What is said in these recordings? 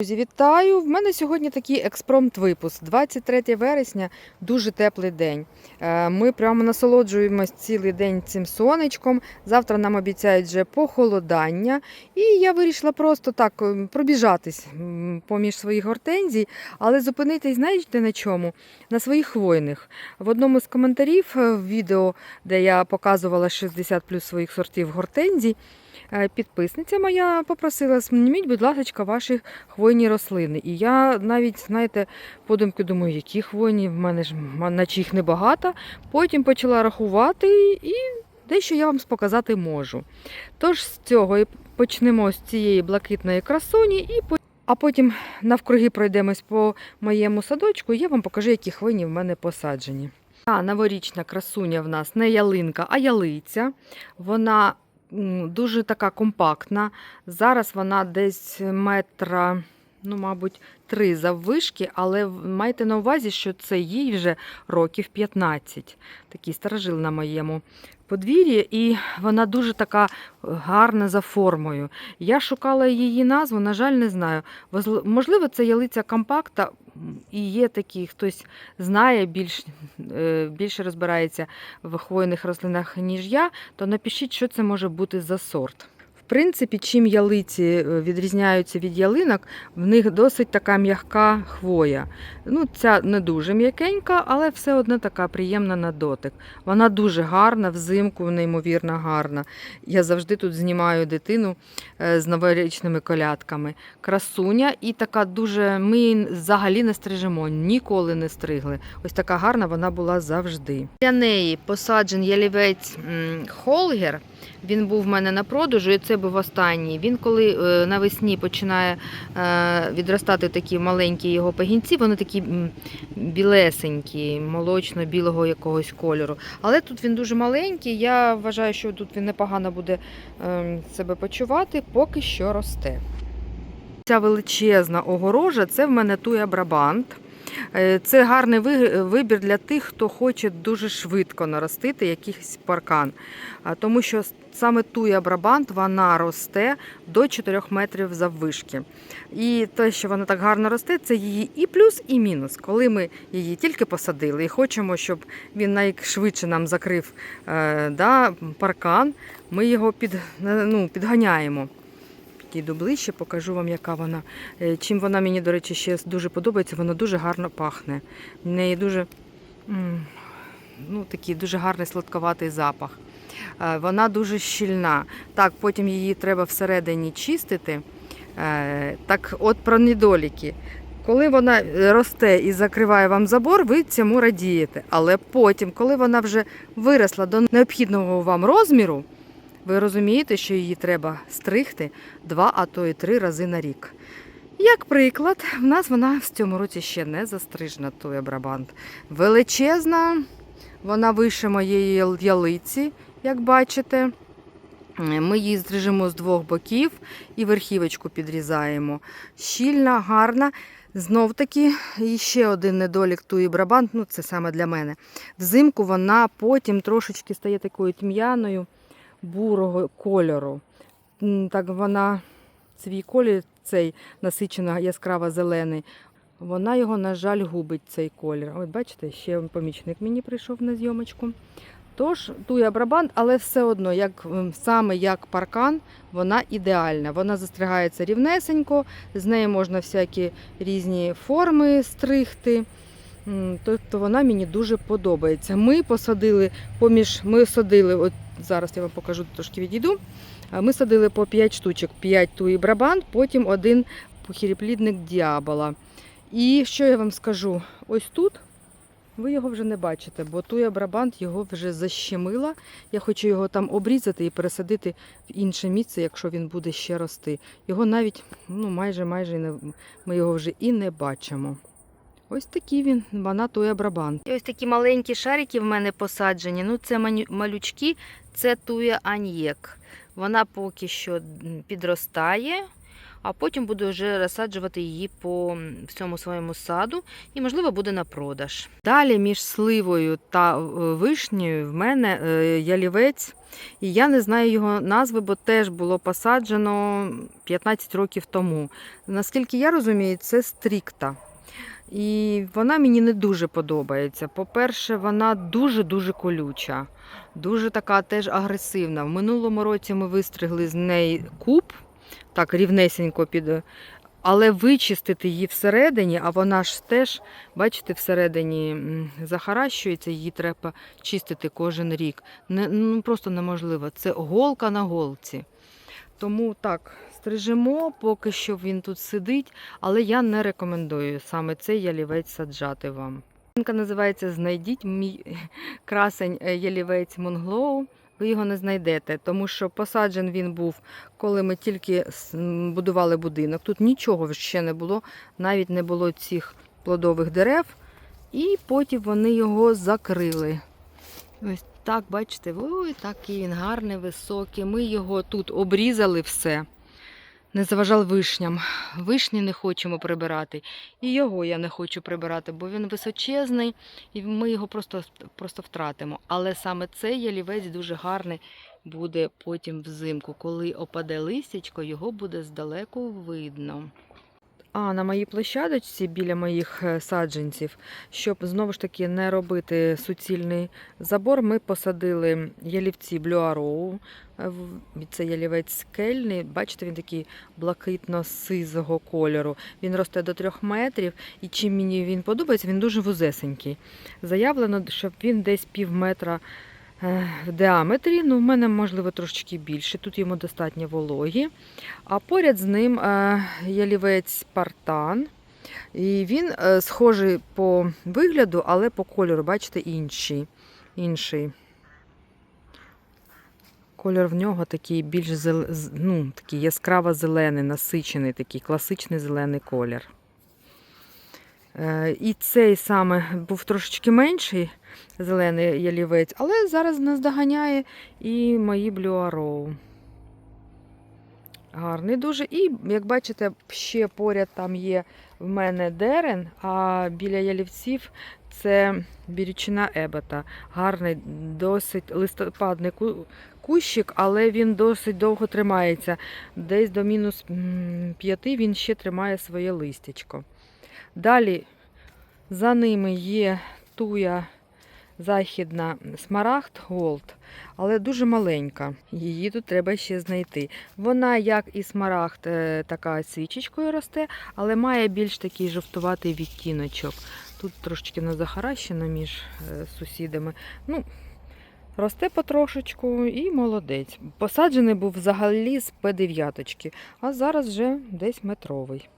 Друзі, вітаю! В мене сьогодні такий експромт-випуск. 23 вересня, дуже теплий день. Е, Ми прямо насолоджуємось цілий день цим сонечком. Завтра нам обіцяють вже похолодання. І я вирішила просто так ем, пробіжатись поміж своїх гортензій, але зупинитись, знаєте на чому? На своїх хвойних. В одному з коментарів е, в відео, де я показувала 60 плюс своїх сортів гортензій, підписниця моя попросила, зніміть, будь ласка, ваші хвойні рослини. І я навіть, знаєте, подумки думаю, які хвойні, в мене ж наче їх небагато. Потім почала рахувати і дещо я вам показати можу. Тож з цього і почнемо з цієї блакитної красуні, і а потім навкруги пройдемось по моєму садочку, і я вам покажу, які хвойні в мене посаджені. Та новорічна красуня в нас не ялинка, а ялиця. Вона дуже така компактна. Зараз вона десь метра, ну, мабуть, три заввишки, але майте на увазі, що це їй вже років 15. Такий старожил на моєму подвір'ї, і вона дуже така гарна за формою. Я шукала її назву, на жаль, не знаю. Можливо, це ялиця компакта, і є такі, хтось знає, більш, е, більше розбирається в хвойних рослинах, ніж я, то напишіть, що це може бути за сорт. Принципі, чим ялиці е, відрізняються від ялинок, в них досить така м'яка хвоя. Ну, ця не дуже м'якенька, але все одно така приємна на дотик. Вона дуже гарна, взимку неймовірно гарна. Я завжди тут знімаю дитину е, з новорічними колядками. Красуня і така дуже. Ми її взагалі не стрижемо, ніколи не стригли. Ось така гарна вона була завжди. Для неї посаджен ялівець Холгер. Він був в мене на продажу, і це був останній. Він коли е, навесні починає е, відростати такі маленькі його пагінці, вони такі білесенькі, молочно-білого якогось кольору. Але тут він дуже маленький. Я вважаю, що тут він непогано буде е, себе почувати, поки що росте. Ця величезна огорожа це в мене туя Брабант. Е, Це гарний вибір для тих, хто хоче дуже швидко наростити якийсь паркан. Тому що саме туя Брабант вона росте до 4 метрів заввишки. І те, що вона так гарно росте, це її і плюс, і мінус. Коли ми її тільки посадили і хочемо, щоб він найшвидше нам закрив е, да, паркан, ми його під, ну, підганяємо. Підійду ближче, покажу вам, яка вона. Е, Чим вона мені, до речі, ще дуже подобається, вона дуже гарно пахне. В неї дуже, ну, такий дуже гарний сладковатий запах. Е, Вона дуже щільна. Так, потім її треба всередині чистити. Е, Так, от про недоліки. Коли вона росте і закриває вам забор, ви цьому радієте. Але потім, коли вона вже виросла до необхідного вам розміру, ви розумієте, що її треба стригти два, а то і три рази на рік. Як приклад, в нас вона в цьому році ще не застрижена, туя Брабант. Величезна, вона вище моєї ялиці, як бачите. Ми її стрижемо з двох боків і верхівочку підрізаємо. Щільна, гарна. Знов таки, і ще один недолік туї Брабант, ну це саме для мене. Взимку вона потім трошечки стає такою тьм'яною бурого кольору. Так вона свій колір, цей насичено яскраво зелений. Вона його, на жаль, губить цей колір. От бачите, ще помічник мені прийшов на зйомочку. Тож туя брабант, але все одно, як саме як паркан, вона ідеальна. Вона застригається рівнесенько, з неї можна всякі різні форми стригти. Тобто вона мені дуже подобається. Ми посадили поміж, ми садили, от зараз я вам покажу, трошки відійду. Ми садили по 5 штучок, 5 туї брабант, потім один похіріплідник діабола. І що я вам скажу? Ось тут ви його вже не бачите, бо туя брабант його вже защемила. Я хочу його там обрізати і пересадити в інше місце, якщо він буде ще рости. Його навіть ну, майже майже ми його вже і не бачимо. Ось такий він, вона туя брабант. І ось такі маленькі шарики в мене посаджені. Ну, це малючки, це туя аньєк. Вона поки що підростає. а потім буду вже розсаджувати її по всьому своєму саду і, можливо, буде на продаж. Далі між сливою та е, вишнею в мене е, ялівець, і я не знаю його назви, бо теж було посаджено 15 років тому. Наскільки я розумію, це стрікта. І вона мені не дуже подобається. По-перше, вона дуже-дуже колюча, дуже така теж агресивна. В минулому році ми вистригли з неї куб, так рівнесенько під. Але вичистити її всередині, а вона ж теж, бачите, всередині захаращується, її треба чистити кожен рік. Не, ну, просто неможливо. Це голка на голці. Тому так, стрижемо, поки що він тут сидить, але я не рекомендую саме цей ялівець саджати вам. Жінка називається Знайдіть мій красень е, ялівець Монглоу. Ви його не знайдете, тому що посаджен він був, коли ми тільки будували будинок. Тут нічого ще не було, навіть не було цих плодових дерев. І потім вони його закрили. Ось так, бачите, ой, такий він гарний, високий. Ми його тут обрізали все. Не заважав вишням. Вишні не хочемо прибирати. І його я не хочу прибирати, бо він височезний, і ми його просто, просто втратимо. Але саме цей ялівець дуже гарний буде потім взимку. Коли опаде листячко, його буде здалеку видно. А на моїй площадочці біля моїх е, саджанців, щоб знову ж таки не робити суцільний забор, ми посадили ялівці блюароу. Е, Це ялівець скельний. Бачите, він такий блакитно-сизого кольору. Він росте до трьох метрів, і чим мені він подобається, він дуже вузесенький. Заявлено, щоб він десь пів метра в діаметрі. Ну, в мене, можливо, трошечки більше. Тут йому достатньо вологі. А поряд з ним е, ялівець партан. І він е, схожий по вигляду, але по кольору, бачите, інший. інший. Кольор в нього такий більш ну, такий яскраво зелений, насичений, такий класичний зелений колір. Е, І цей саме був трошечки менший зелений ялівець, але зараз нас доганяє і мої Arrow. Гарний дуже. І, як бачите, ще поряд там є в мене дерен, а біля ялівців це бірючина ебета. Гарний, досить листопадний ку- кущик, але він досить довго тримається. Десь до мінус 5 він ще тримає своє листячко. Далі за ними є туя західна смарагд Голд, але дуже маленька. Її тут треба ще знайти. Вона, як і смарагд, е, така свічечкою росте, але має більш такий жовтуватий відтіночок. Тут трошечки не захаращено між е, сусідами. Ну, росте потрошечку і молодець. Посаджений був взагалі з П9, а зараз вже десь метровий.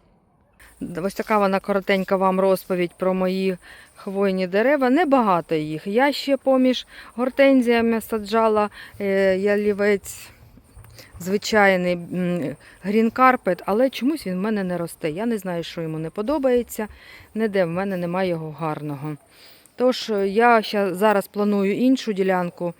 Ось така вона коротенька вам розповідь про мої хвойні дерева. Небагато їх. Я ще поміж гортензіями саджала е, ялівець звичайний грін-карпет, але чомусь він в мене не росте. Я не знаю, що йому не подобається. Ніде в мене немає його гарного. Тож е, я зараз планую іншу ділянку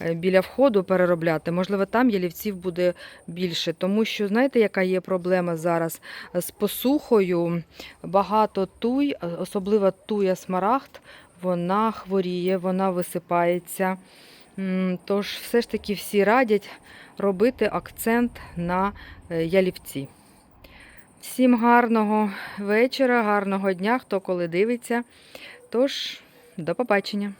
е, біля входу переробляти. Можливо, там ялівців буде більше, тому що знаєте, яка є проблема зараз з посухою? Багато туй, е, особливо туя смарагд, вона хворіє, вона висипається. Тож все ж таки всі радять робити акцент на е, ялівці. Всім гарного вечора, гарного дня, хто коли дивиться. Тож, до побачення.